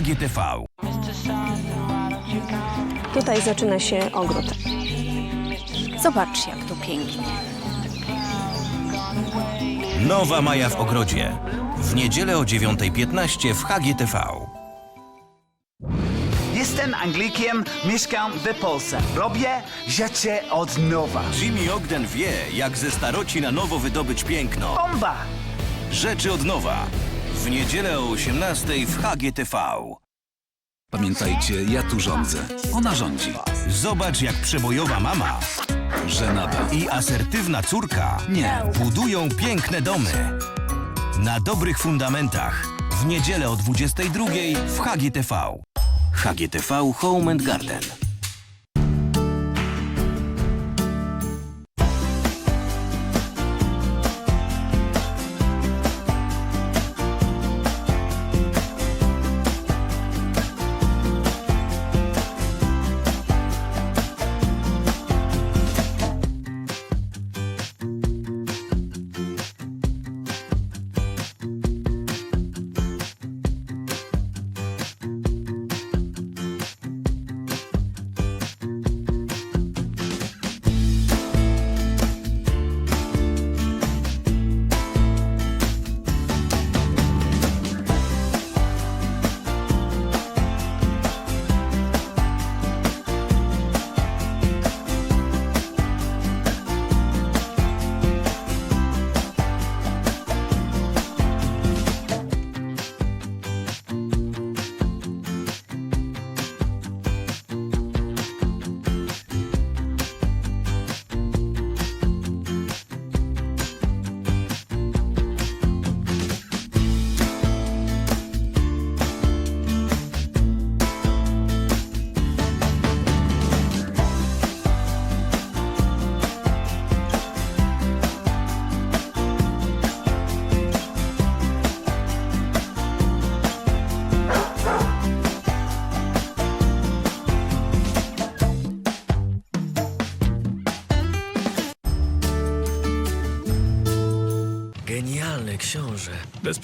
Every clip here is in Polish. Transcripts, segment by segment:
HGTV. Tutaj zaczyna się ogród. Zobacz, jak tu pięknie. Nowa Maja w ogrodzie. W niedzielę o 9.15 w HGTV. Jestem Anglikiem, mieszkam w Polsce. Robię rzeczy od nowa. Jimmy Ogden wie, jak ze staroci na nowo wydobyć piękno. Bomba! Rzeczy od nowa. W niedzielę o 18.00 w HGTV. Pamiętajcie, ja tu rządzę. Ona rządzi. Zobacz, jak przebojowa mama Żenada. i asertywna córka Nie. budują piękne domy. Na dobrych fundamentach. W niedzielę o 22.00 w HGTV. HGTV Home and Garden.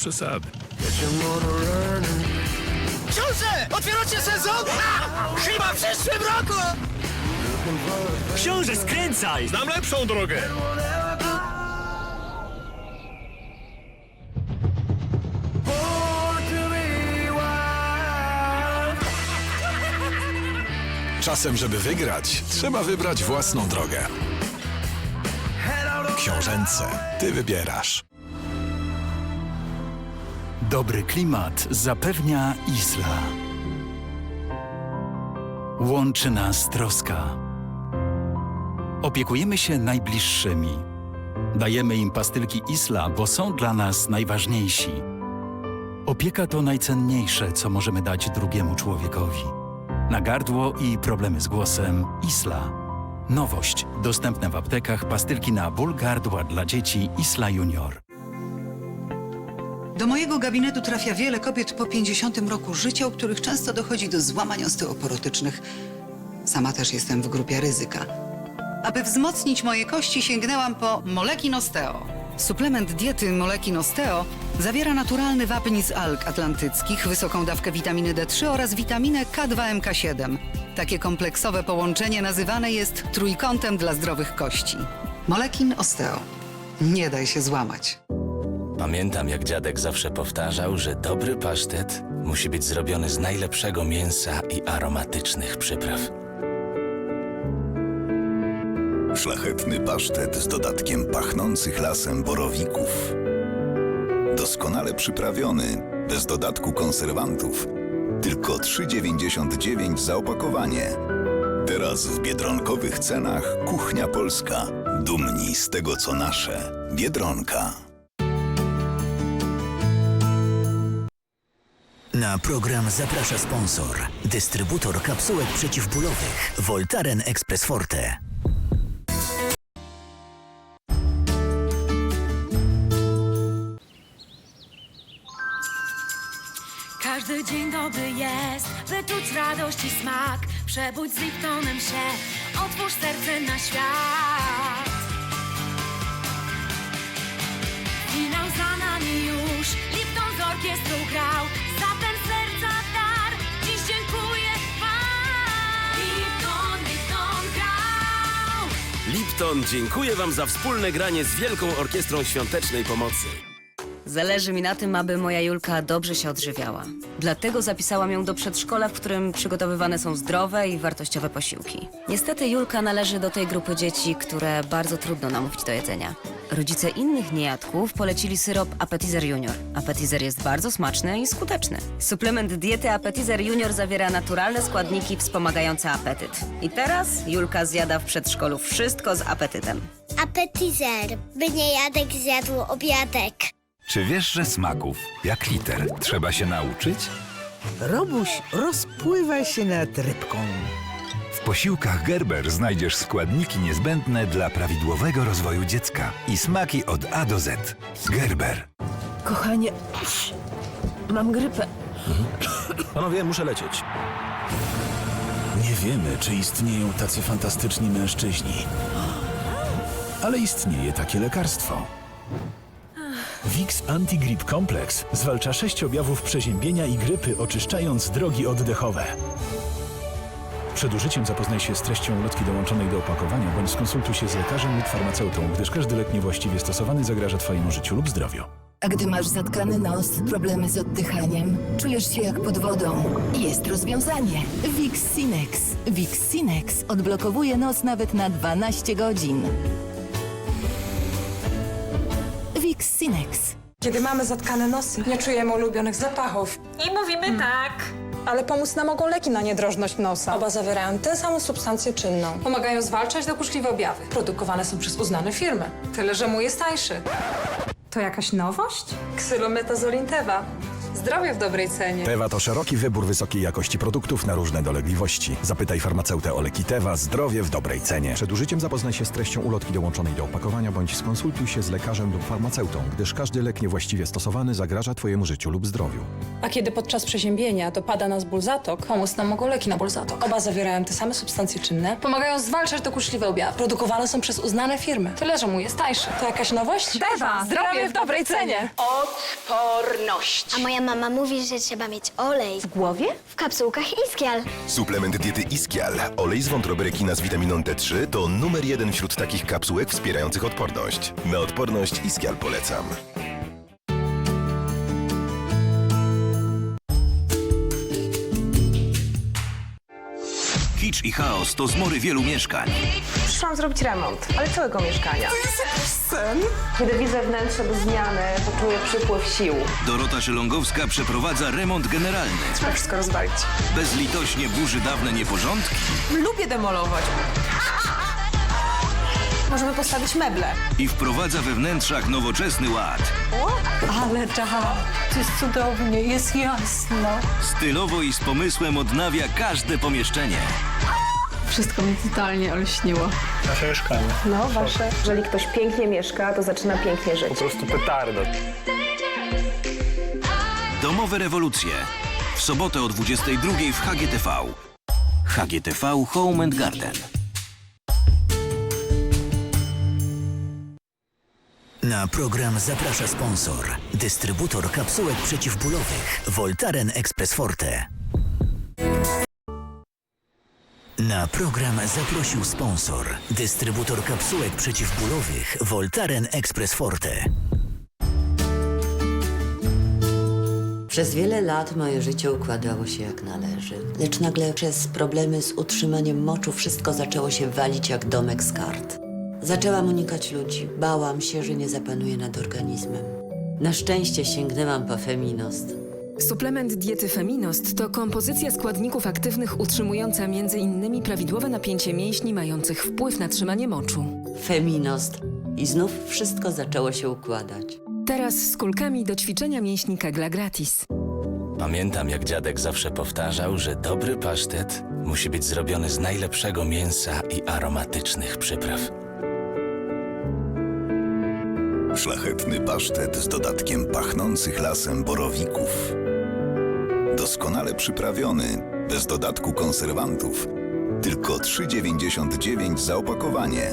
Przesady. Książę! Otwieracie sezon? A! Chyba w przyszłym roku! Książę, skręcaj! Znam lepszą drogę. Czasem, żeby wygrać, trzeba wybrać własną drogę. Książęce, ty wybierasz. Dobry klimat zapewnia Isla. Łączy nas troska. Opiekujemy się najbliższymi. Dajemy im pastylki Isla, bo są dla nas najważniejsi. Opieka to najcenniejsze, co możemy dać drugiemu człowiekowi. Na gardło i problemy z głosem Isla. Nowość. Dostępne w aptekach pastylki na ból gardła dla dzieci Isla Junior. Do mojego gabinetu trafia wiele kobiet po 50 roku życia, u których często dochodzi do złamań osteoporotycznych. Sama też jestem w grupie ryzyka. Aby wzmocnić moje kości, sięgnęłam po Molekin Osteo. Suplement diety Molekin Osteo zawiera naturalny wapń z alg atlantyckich, wysoką dawkę witaminy D3 oraz witaminę K2MK7. Takie kompleksowe połączenie nazywane jest trójkątem dla zdrowych kości. Molekin Osteo. Nie daj się złamać. Pamiętam, jak dziadek zawsze powtarzał, że dobry pasztet musi być zrobiony z najlepszego mięsa i aromatycznych przypraw. Szlachetny pasztet z dodatkiem pachnących lasem borowików. Doskonale przyprawiony, bez dodatku konserwantów. Tylko 3,99 za opakowanie. Teraz w biedronkowych cenach kuchnia polska. Dumni z tego, co nasze. Biedronka. Na program zaprasza sponsor, dystrybutor kapsułek przeciwbólowych Voltaren Express Forte. Każdy dzień dobry jest, wyczuć radość i smak. Przebudź z Liptonem się, otwórz serce na świat. Finał za nami już, Lipton z orkiestrą grał. Lipton dziękuję Wam za wspólne granie z Wielką Orkiestrą Świątecznej Pomocy. Zależy mi na tym, aby moja Julka dobrze się odżywiała. Dlatego zapisałam ją do przedszkola, w którym przygotowywane są zdrowe i wartościowe posiłki. Niestety Julka należy do tej grupy dzieci, które bardzo trudno namówić do jedzenia. Rodzice innych niejadków polecili syrop Appetizer Junior. Appetizer jest bardzo smaczny i skuteczny. Suplement diety Appetizer Junior zawiera naturalne składniki wspomagające apetyt. I teraz Julka zjada w przedszkolu wszystko z apetytem. Appetizer, by nie Jadek zjadł obiadek. Czy wiesz, że smaków, jak liter, trzeba się nauczyć? Robuś, rozpływaj się nad rybką. W posiłkach Gerber znajdziesz składniki niezbędne dla prawidłowego rozwoju dziecka i smaki od A do Z. Gerber. Kochanie, mam grypę. Panowie, muszę lecieć. Nie wiemy, czy istnieją tacy fantastyczni mężczyźni. Ale istnieje takie lekarstwo. Vicks Antigrip Complex zwalcza sześć objawów przeziębienia i grypy, oczyszczając drogi oddechowe. Przed użyciem zapoznaj się z treścią ulotki dołączonej do opakowania bądź skonsultuj się z lekarzem lub farmaceutą, gdyż każdy lek niewłaściwie stosowany zagraża Twojemu życiu lub zdrowiu. A gdy masz zatkany nos, problemy z oddychaniem, czujesz się jak pod wodą. Jest rozwiązanie. Vicks Sinex. Vicks Sinex odblokowuje nos nawet na 12 godzin. Vicks Sinex. Kiedy mamy zatkane nosy, nie czujemy ulubionych zapachów. I mówimy tak. Ale pomóc nam mogą leki na niedrożność nosa. Oba zawierają tę samą substancję czynną. Pomagają zwalczać dokuczliwe objawy. Produkowane są przez uznane firmy. Tyle, że mój jest tańszy. To jakaś nowość? Ksylometazoline Teva. Zdrowie w dobrej cenie. Tewa to szeroki wybór wysokiej jakości produktów na różne dolegliwości. Zapytaj farmaceutę o leki Tewa, zdrowie w dobrej cenie. Przed użyciem zapoznaj się z treścią ulotki dołączonej do opakowania bądź skonsultuj się z lekarzem lub farmaceutą, gdyż każdy lek niewłaściwie stosowany zagraża Twojemu życiu lub zdrowiu. A kiedy podczas przeziębienia dopada nas ból zatok, pomóc nam mogą leki na ból zatok. Oba zawierają te same substancje czynne, pomagają zwalczać dokuczliwe objawy. Produkowane są przez uznane firmy. Tyle, że mój jest tańszy. To jakaś nowość? Tewa! Zdrowie w dobrej cenie! A moja mama mówi, że trzeba mieć olej. W głowie? W kapsułkach Iskial. Suplement diety Iskial, olej z wątroby rekina z witaminą D3 to numer jeden wśród takich kapsułek wspierających odporność. Na odporność Iskial polecam. I chaos to zmory wielu mieszkań. Przyszłam zrobić remont, ale całego mieszkania. To jest jakiś sen. Kiedy widzę wnętrze do zmiany, to czuję przypływ sił. Dorota Szylongowska przeprowadza remont generalny. Trzeba wszystko rozwalić. Bezlitośnie burzy dawne nieporządki Lubię demolować. Możemy postawić meble. i wprowadza we wnętrzach nowoczesny ład. Ale czad, to jest cudownie, jest jasno. Stylowo i z pomysłem odnawia każde pomieszczenie. Wszystko mi totalnie olśniło. No, wasze. Jeżeli ktoś pięknie mieszka, to zaczyna pięknie żyć. Domowe rewolucje. W sobotę o 22 w HGTV. HGTV Home and Garden. Na program zaprasza sponsor, dystrybutor kapsułek przeciwbólowych Voltaren Express Forte. Na program zaprosił sponsor, dystrybutor kapsułek przeciwbólowych Voltaren Express Forte. Przez wiele lat moje życie układało się jak należy. Lecz nagle przez problemy z utrzymaniem moczu wszystko zaczęło się walić jak domek z kart. Zaczęłam unikać ludzi. Bałam się, że nie zapanuję nad organizmem. Na szczęście sięgnęłam po Feminost. Suplement diety Feminost to kompozycja składników aktywnych utrzymująca m.in. prawidłowe napięcie mięśni mających wpływ na trzymanie moczu. Feminost. I znów wszystko zaczęło się układać. Teraz z kulkami do ćwiczenia mięśni kegla gratis. Pamiętam, jak dziadek zawsze powtarzał, że dobry pasztet musi być zrobiony z najlepszego mięsa i aromatycznych przypraw. Szlachetny pasztet z dodatkiem pachnących lasem borowików. Doskonale przyprawiony, bez dodatku konserwantów. Tylko 3,99 za opakowanie.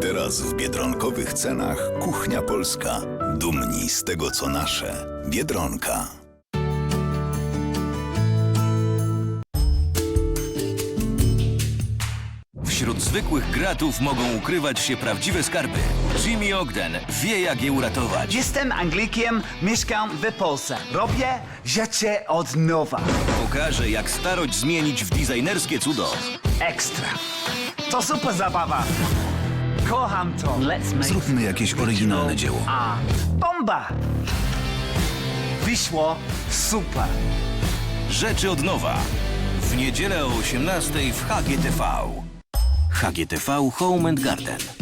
Teraz w biedronkowych cenach kuchnia polska. Dumni z tego, co nasze. Biedronka. Zwykłych gratów mogą ukrywać się prawdziwe skarby. Jimmy Ogden wie, jak je uratować. Jestem Anglikiem, mieszkam w Polsce. Robię życie od nowa. Pokaże, jak starość zmienić w designerskie cudo. Ekstra. To super zabawa. Kocham to. Let's make Zróbmy jakieś oryginalne dzieło. A, bomba! Wyszło super. Rzeczy od nowa. W niedzielę o 18 w HGTV. HGTV Home and Garden.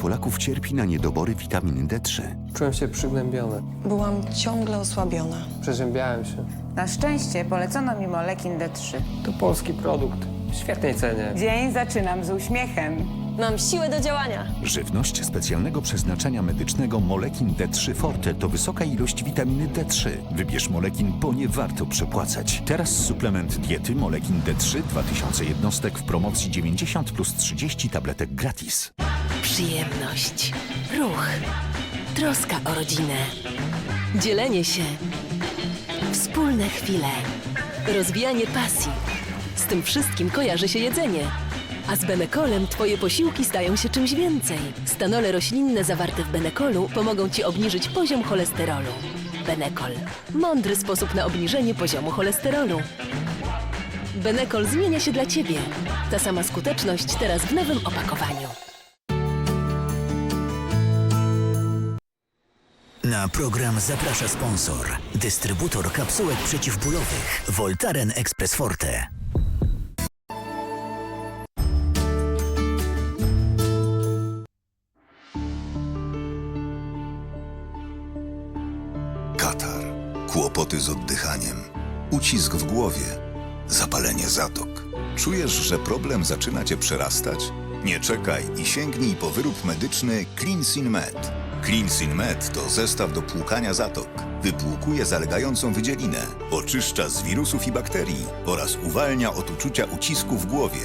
Polaków cierpi na niedobory witaminy D3. Czułem się przygnębiony. Byłam ciągle osłabiona. Przeziębiałem się. Na szczęście polecono mi Molekin D3. To polski produkt. W świetnej cenie. Dzień zaczynam z uśmiechem. Mam siłę do działania. Żywność specjalnego przeznaczenia medycznego Molekin D3 Forte to wysoka ilość witaminy D3. Wybierz Molekin, bo nie warto przepłacać. Teraz suplement diety Molekin D3 2000 jednostek w promocji 90 plus 30 tabletek gratis. Przyjemność, ruch, troska o rodzinę, dzielenie się, wspólne chwile, rozwijanie pasji. Z tym wszystkim kojarzy się jedzenie. A z Benekolem twoje posiłki stają się czymś więcej. Stanole roślinne zawarte w Benekolu pomogą ci obniżyć poziom cholesterolu. Benekol. Mądry sposób na obniżenie poziomu cholesterolu. Benekol zmienia się dla ciebie. Ta sama skuteczność teraz w nowym opakowaniu. Na program zaprasza sponsor, dystrybutor kapsułek przeciwbólowych Voltaren Express Forte. Katar, kłopoty z oddychaniem, ucisk w głowie, zapalenie zatok. Czujesz, że problem zaczyna cię przerastać? Nie czekaj i sięgnij po wyrób medyczny Cleansin Med. Cleansin Med to zestaw do płukania zatok. Wypłukuje zalegającą wydzielinę, oczyszcza z wirusów i bakterii oraz uwalnia od uczucia ucisku w głowie.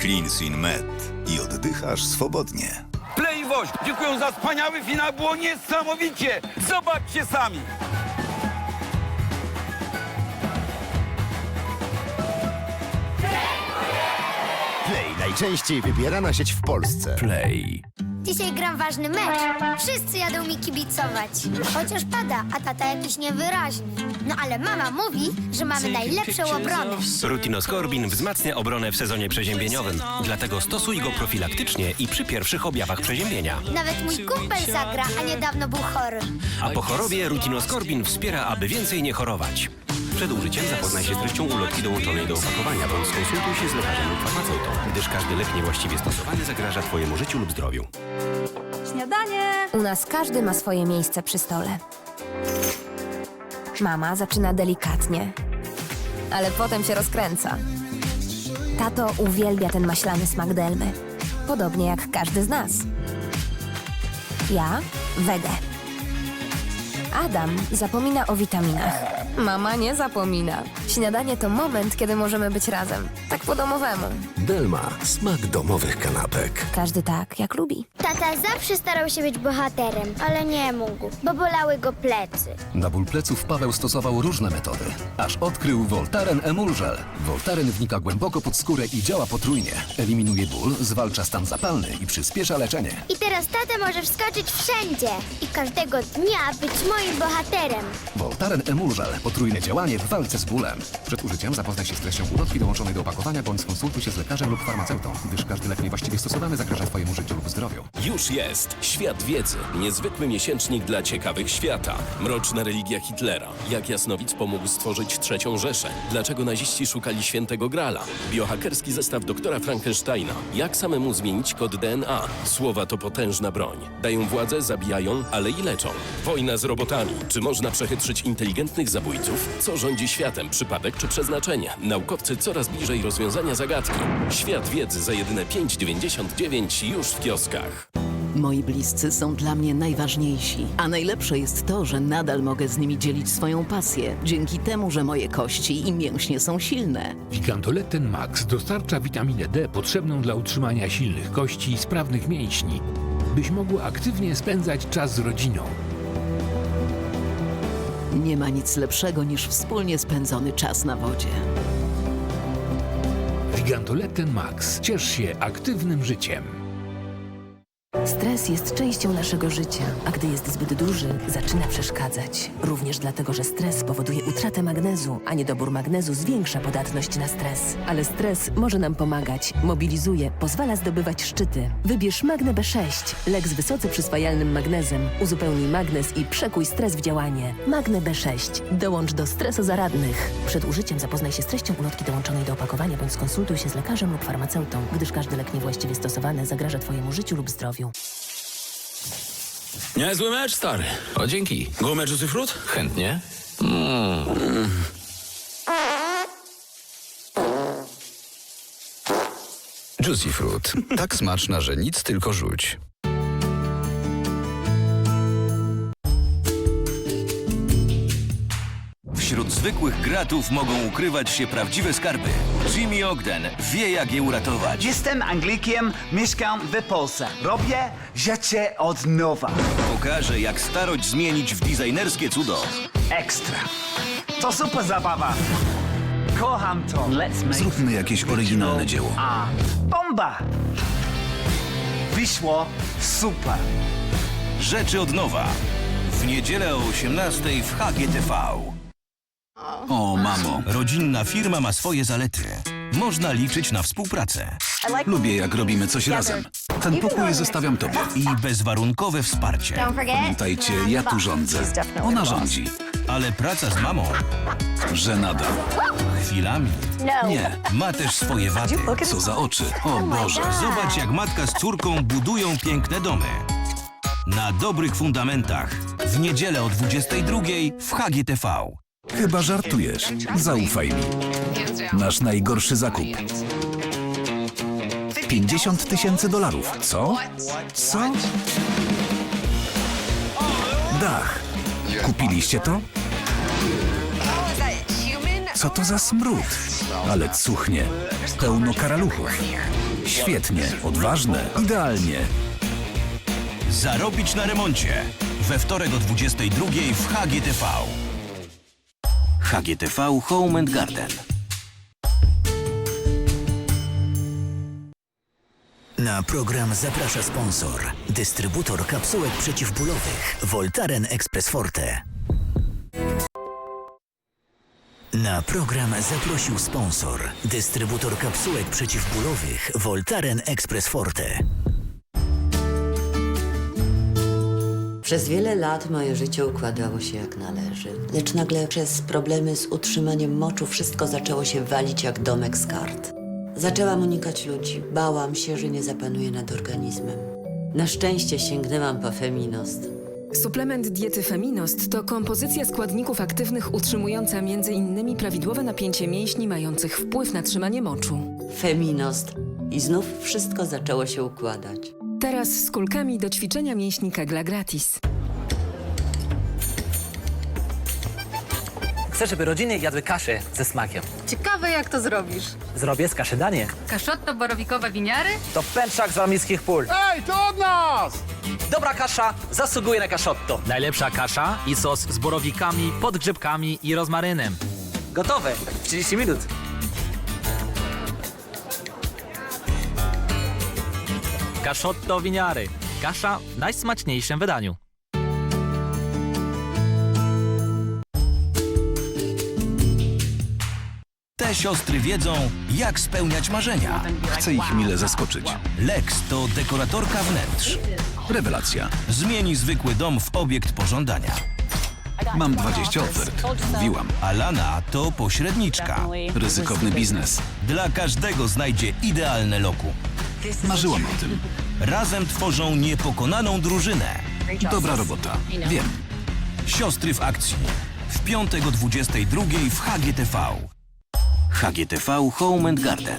Cleansin Med i oddychasz swobodnie. Playwość! Dziękuję za wspaniały finał, było niesamowicie! Zobaczcie sami! Play najczęściej wybierana sieć w Polsce. Play. Dzisiaj gram ważny mecz. Wszyscy jadą mi kibicować. Chociaż pada, a tata jakiś niewyraźny. No ale mama mówi, że mamy najlepszą obronę. Rutinoskorbin wzmacnia obronę w sezonie przeziębieniowym. Dlatego stosuj go profilaktycznie i przy pierwszych objawach przeziębienia. Nawet mój kumpel zagra, a niedawno był chory. A po chorobie Rutinoskorbin wspiera, aby więcej nie chorować. Przed użyciem zapoznaj się z treścią ulotki dołączonej do opakowania, bądź skonsultuj się z lekarzem lub farmaceutą, gdyż każdy lek niewłaściwie stosowany zagraża Twojemu życiu lub zdrowiu. Śniadanie! U nas każdy ma swoje miejsce przy stole. Mama zaczyna delikatnie, ale potem się rozkręca. Tato uwielbia ten maślany smak delmy, podobnie jak każdy z nas. Ja wege. Adam zapomina o witaminach. Mama nie zapomina. Śniadanie to moment, kiedy możemy być razem. Po domowemu. Delma. Smak domowych kanapek. Każdy tak, jak lubi. Tata zawsze starał się być bohaterem, ale nie mógł, bo bolały go plecy. Na ból pleców Paweł stosował różne metody, aż odkrył Voltaren Emulgel. Voltaren wnika głęboko pod skórę i działa potrójnie. Eliminuje ból, zwalcza stan zapalny i przyspiesza leczenie. I teraz tata może wskoczyć wszędzie i każdego dnia być moim bohaterem. Voltaren Emulgel. Potrójne działanie w walce z bólem. Przed użyciem zapoznaj się z treścią ulotki dołączonej do opakowania bądź skonsultuj się z lekarzem lub farmaceutą, gdyż każdy lek niewłaściwie stosowany zagraża Twojemu życiu lub zdrowiu. Już jest Świat Wiedzy. Niezwykły miesięcznik dla ciekawych świata. Mroczna religia Hitlera. Jak Jasnowic pomógł stworzyć trzecią Rzeszę. Dlaczego naziści szukali świętego Grala. Biohakerski zestaw doktora Frankensteina. Jak samemu zmienić kod DNA. Słowa to potężna broń. Dają władzę, zabijają, ale i leczą. Wojna z robotami. Czy można przechytrzyć inteligentnych zabójców? Co rządzi światem? Przypadek czy przeznaczenie? Naukowcy coraz bliżej rozwiązania zagadki. Świat wiedzy za jedyne 5,99 już w kioskach. Moi bliscy są dla mnie najważniejsi, a najlepsze jest to, że nadal mogę z nimi dzielić swoją pasję, dzięki temu, że moje kości i mięśnie są silne. Gigantoleten Max dostarcza witaminę D potrzebną dla utrzymania silnych kości i sprawnych mięśni, byś mogła aktywnie spędzać czas z rodziną. Nie ma nic lepszego niż wspólnie spędzony czas na wodzie. Gigantoleten Max. Ciesz się aktywnym życiem. Stres jest częścią naszego życia, a gdy jest zbyt duży, zaczyna przeszkadzać. Również dlatego, że stres powoduje utratę magnezu, a niedobór magnezu zwiększa podatność na stres. Ale stres może nam pomagać, mobilizuje, pozwala zdobywać szczyty. Wybierz Magne B6, lek z wysoce przyswajalnym magnezem. Uzupełnij magnez i przekuj stres w działanie. Magne B6. Dołącz do stresozaradnych. Przed użyciem zapoznaj się z treścią ulotki dołączonej do opakowania bądź skonsultuj się z lekarzem lub farmaceutą, gdyż każdy lek niewłaściwie stosowany zagraża Twojemu życiu lub zdrowiu. Niezły mecz, stary. O, dzięki. Gumę Juicy Fruit? Chętnie. Mm. Juicy Fruit. Tak smaczna, że nic tylko rzuć. Wśród zwykłych gratów mogą ukrywać się prawdziwe skarby. Jimmy Ogden wie, jak je uratować. Jestem Anglikiem, mieszkam w Polsce. Robię życie od nowa. Pokaże, jak starość zmienić w designerskie cudo. Ekstra. To super zabawa. Kocham to. Let's make Zróbmy jakieś oryginalne dzieło. A, bomba! Wyszło super. Rzeczy od nowa. W niedzielę o 18 w HGTV. O, mamo. Rodzinna firma ma swoje zalety. Można liczyć na współpracę. Lubię, jak robimy coś razem. Ten pokój zostawiam tobie. I bezwarunkowe wsparcie. Pamiętajcie, ja tu rządzę. Ona rządzi. Ale praca z mamą Żenada. chwilami Nie. ma też swoje wady. Co za oczy. O Boże. Zobacz, jak matka z córką budują piękne domy. Na dobrych fundamentach. W niedzielę o 22 w HGTV. Chyba żartujesz. Zaufaj mi. Nasz najgorszy zakup. 50 tysięcy dolarów. Co? Co? Dach. Kupiliście to? Co to za smród? Ale cuchnie. Pełno karaluchów. Świetnie, odważne, idealnie. Zarobić na remoncie. We wtorek o 22 w HGTV. HGTV Home and Garden. Na program zaprasza sponsor, dystrybutor kapsułek przeciwbólowych Voltaren Express Forte. Na program zaprosił sponsor, dystrybutor kapsułek przeciwbólowych Voltaren Express Forte. Przez wiele lat moje życie układało się jak należy. Lecz nagle przez problemy z utrzymaniem moczu wszystko zaczęło się walić jak domek z kart. Zaczęłam unikać ludzi. Bałam się, że nie zapanuję nad organizmem. Na szczęście sięgnęłam po Feminost. Suplement diety Feminost to kompozycja składników aktywnych utrzymująca m.in. prawidłowe napięcie mięśni mających wpływ na trzymanie moczu. Feminost. I znów wszystko zaczęło się układać. Teraz z kulkami do ćwiczenia mięśni kegla gratis. Chcę, żeby rodziny jadły kaszę ze smakiem. Ciekawe, jak to zrobisz. Zrobię z kaszy danie. Kaszotto borowikowe winiary? To pęczak z wamickich pól. Ej, to od nas! Dobra kasza zasługuje na kaszotto. Najlepsza kasza i sos z borowikami, podgrzebkami i rozmarynem. Gotowe w 30 minut. Kaszotto winiary. Kasza w najsmaczniejszym wydaniu. Te siostry wiedzą, jak spełniać marzenia. Chcę ich mile zaskoczyć. Lex to dekoratorka wnętrz. Rewelacja. Zmieni zwykły dom w obiekt pożądania. Mam 20 ofert. Mówiłam. Alana to pośredniczka. Ryzykowny biznes. Dla każdego znajdzie idealne loku. Marzyłam o tym. Razem tworzą niepokonaną drużynę. Dobra robota. Wiem. Siostry w akcji. W piątek o 22 w HGTV. HGTV Home and Garden.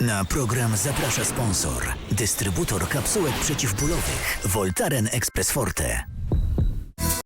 Na program zaprasza sponsor, dystrybutor kapsułek przeciwbólowych Voltaren Express Forte.